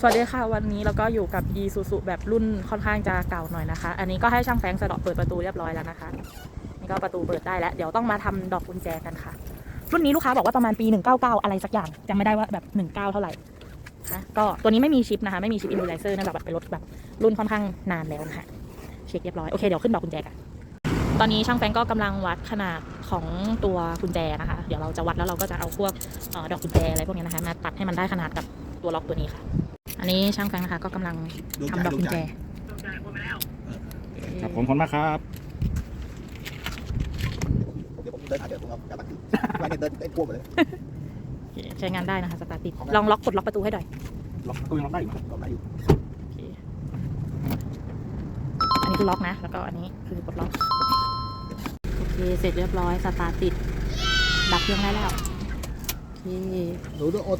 สวัสดีค่ะวันนี้เราก็อยู่กับ e s u s u แบบรุ่นค่อนข้างจะเก่าหน่อยนะคะ อันนี้ก็ให้ช่างแฟงสะดอกเปิดประตูเรียบร้อยแล้วนะคะ นี่ก็ประตูเปิดได้แล้ว เดี๋ยวต้องมาทำดอกกุญแจกันค่ะ รุ่นนี้ลูกค้าบอกว่าประมาณปี 199 อะไรสักอย่างจำไม่ได้ว่าแบบ 19 เท่าไหร่นะก็ตัวนี้ไม่มีชิปนะคะไม่มีชิปอินดูไลเซอร์นื่องจากแบบเป็นรถแบบรุ่นค่อนข้างนานแล้วนะคะเช็คเรียบร้อยโอเคเดี๋ยวขึ้นดอกกุญแจกันตอนนี้ช่างแฟงก็กำลังวัดขนาดของตัวกุญแจนะคะ เดี๋ยวเราจะวัดแล้วเราก็จะเอาพวกดอกกุญแจอะไรพวกนี้นะคะมาตัดให้มันได้ขนาดกับตัวล็อกตัวนี้ค่ะ อันนี้ช่างแฟรงค์นะคะ ก็กำลังดูทำดอกกุญแจครับผมขอบคุณมากครับ เดี๋ยวผมเดินหาเดี๋ยวผมเอากระบะขึ้นไว้เนี่ยเดินเต้นทั่วหมดเลยโอเคใช้งานได้นะคะสตาร์ทติดลองล็อกกดล็อกประตูให้หน่อยล็อกก็ยังล็อกได้อยู่ครับลองได้อยู่โอเคอันนี้คือล็อกนะ แล้วก็อันนี้คือกดล็อกโอเคเสร็จเรียบร้อยสตาร์ทติดดับเครื่องได้แล้วโอเค หนูต้องอด